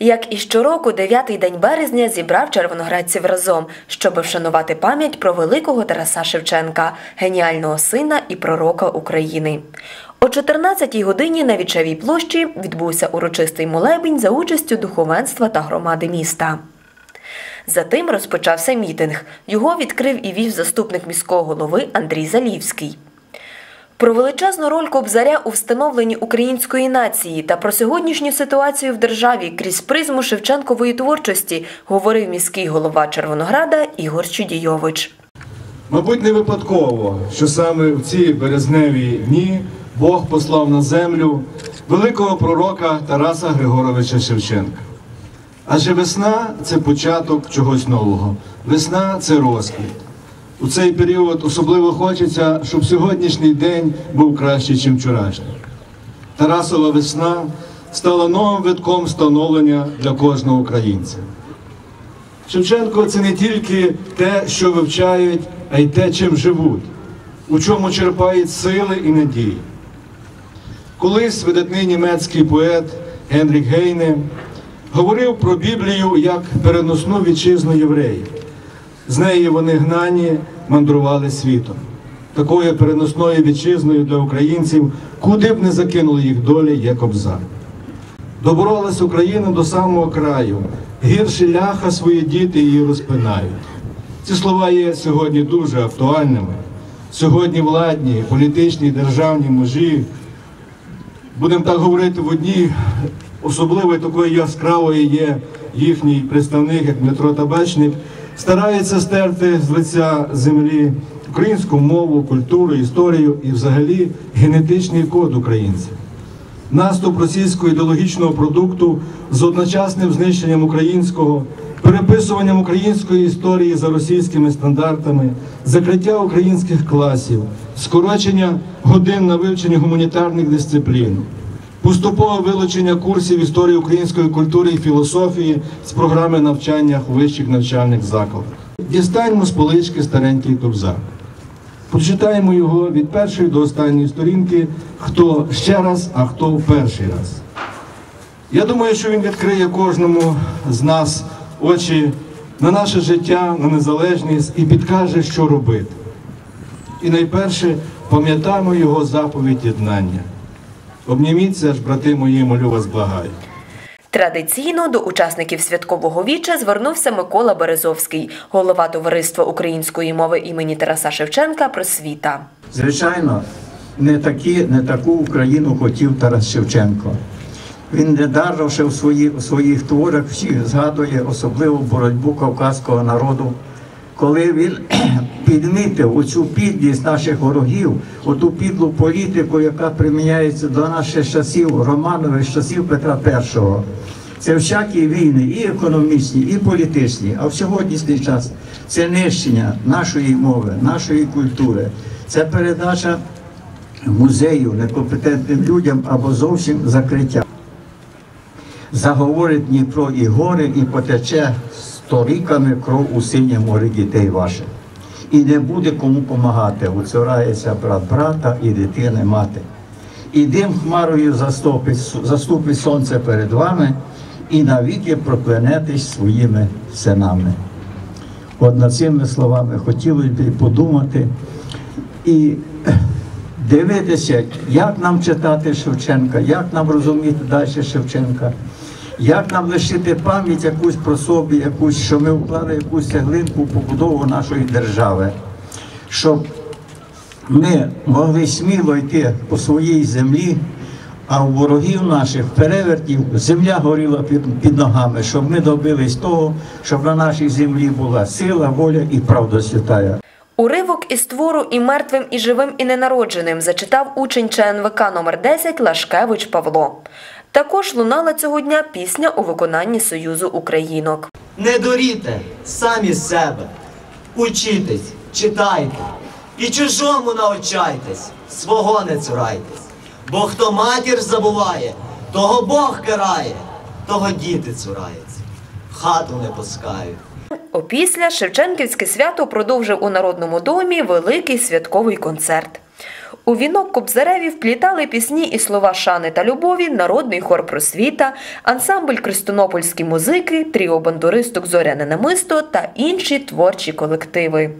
Як і щороку, дев'ятий день березня зібрав червоноградців разом, щоб вшанувати пам'ять про великого Тараса Шевченка, геніального сина і пророка України. О 14-й годині на Вічевій площі відбувся урочистий молебень за участю духовенства та громади міста. Затим розпочався мітинг. Його відкрив і вів заступник міського голови Андрій Залівський. Про величезну роль Кобзаря у встановленні української нації та про сьогоднішню ситуацію в державі крізь призму Шевченкової творчості говорив міський голова Червонограда Ігор Чудійович. Мабуть, не випадково, що саме в ці березневі дні Бог послав на землю великого пророка Тараса Григоровича Шевченка. Адже весна це початок чогось нового. Весна це розквіт. У цей період особливо хочеться, щоб сьогоднішній день був кращий, ніж вчорашній. Тарасова весна стала новим витком становлення для кожного українця. Шевченко це не тільки те, що вивчають, а й те, чим живуть, у чому черпають сили і надії. Колись видатний німецький поет Генрік Гейне говорив про Біблію як переносну вітчизну євреїв. З неї вони гнані мандрували світом. Такою переносною вітчизною для українців, куди б не закинули їх долі, як обзар. Доборолась Україна до самого краю, гірші ляха свої діти її розпинають. Ці слова є сьогодні дуже актуальними. Сьогодні владні, політичні, державні мужі, будемо так говорити, в одній особливої такої яскравої є їхній представник, як Дмитро Табачник, стараються стерти з лиця землі українську мову, культуру, історію і взагалі генетичний код українців. Наступ російського ідеологічного продукту з одночасним знищенням українського, переписуванням української історії за російськими стандартами, закриття українських класів, скорочення годин на вивчення гуманітарних дисциплін, поступове вилучення курсів історії української культури і філософії з програми навчання у вищих навчальних закладах. Дістаньмо з полички старенький кобзар. Прочитаємо його від першої до останньої сторінки, хто ще раз, а хто в перший раз. Я думаю, що він відкриє кожному з нас очі на наше життя, на незалежність і підкаже, що робити. І найперше пам'ятаємо його заповідь єднання. Обніміться ж, брати мої, молю вас, благаю. Традиційно до учасників святкового віча звернувся Микола Березовський, голова товариства української мови імені Тараса Шевченка «Просвіта». Звичайно, не, такі, не таку Україну хотів Тарас Шевченко. Він недарно ще в, свої, в своїх творах всіх згадує особливу боротьбу кавказького народу, коли він підмітив оцю підлість наших ворогів, оту підлу політику, яка приміняється до наших часів Романових, часів Петра І. Це всякі війни, і економічні, і політичні, а в сьогоднішній час це нищення нашої мови, нашої культури, це передача музею некомпетентним людям або зовсім закриття. Заговорить Дніпро і гори, і потече сторіками кров у синє море дітей ваших. І не буде кому помагати. Уцорається брат брата і дитини мати. І дим хмарою заступить, заступить сонце перед вами, і навіки проклянетесь своїми синами. От над цими словами хотілося б подумати і дивитися, як нам читати Шевченка, як нам розуміти далі Шевченка, як нам лишити пам'ять якусь про собі, якусь, що ми вклали якусь цеглинку в побудову нашої держави, щоб ми могли сміло йти по своїй землі, а у ворогів наших перевертів земля горіла під, під ногами, щоб ми добились того, щоб на нашій землі була сила, воля і правда святая. Уривок із твору і мертвим, і живим, і ненародженим зачитав учень ЧНВК номер 10 Лашкевич Павло. Також лунала цього дня пісня у виконанні Союзу Українок. Не дуріте самі себе, учітесь, читайте і чужому научайтесь, свого не цурайтесь. Бо хто матір забуває, того Бог карає, того діти цураються, в хату не пускають. Опісля Шевченківське свято продовжив у Народному домі великий святковий концерт. У вінок Кобзареві вплітали пісні і слова шани та любові, народний хор просвіта, ансамбль Крестонопольські музики, тріо бандуристок Зоряне намисто та інші творчі колективи.